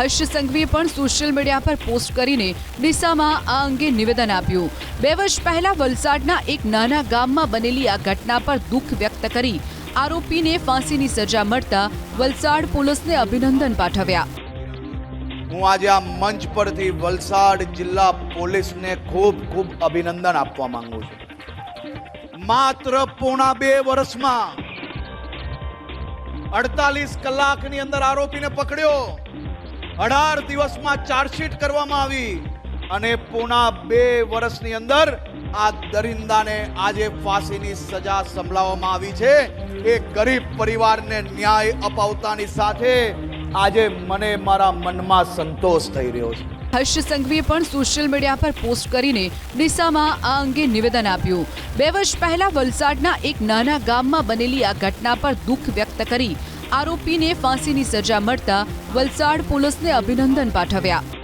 હર્ષ સંઘવીએ પણ social media પર post કરીને ડીસામાં આ અંગે નિવેદન આપ્યું. બે વર્ષ પહેલા વલસાડના એક નાના ગામમાં બનેલી આ ઘટના પર દુઃખ વ્યક્ત કરી આરોપીને ફાંસીની સજા મળતા વલસાડ પોલીસને અભિનંદન પાઠવ્યા. હું આજે આ મંચ પરથી વલસાડ જિલ્લા પોલીસને ખૂબ ખૂબ અભિનંદન આપવા માંગુ છું. માત્ર પોણા બે વર્ષમાં અડતાલીસ કલાકની અંદર આરોપીને પકડ્યો. અઢાર દિવસમાં ચાર્જશીટ કરવામાં આવી અને પોણા બે વર્ષની અંદર આ દરિંદાને આજે ફાંસીની સજા સંભળાવવામાં આવી છે. એ ગરીબ પરિવારને ન્યાય અપાવતાની સાથે આજે મને મારા મનમાં સંતોષ થઈ રહ્યો છે. હર્ષ સંઘવીએ પણ સોશિયલ મીડિયા પર પોસ્ટ કરીને ડીસામાં આ અંગે નિવેદન આપ્યું. બે વર્ષ પહેલા વલસાડના એક નાના ગામમાં બનેલી આ ઘટના પર દુઃખ વ્યક્ત કરી આરોપીને ફાંસીની સજા મળતા વલસાડ પોલીસને અભિનંદન પાઠવ્યા.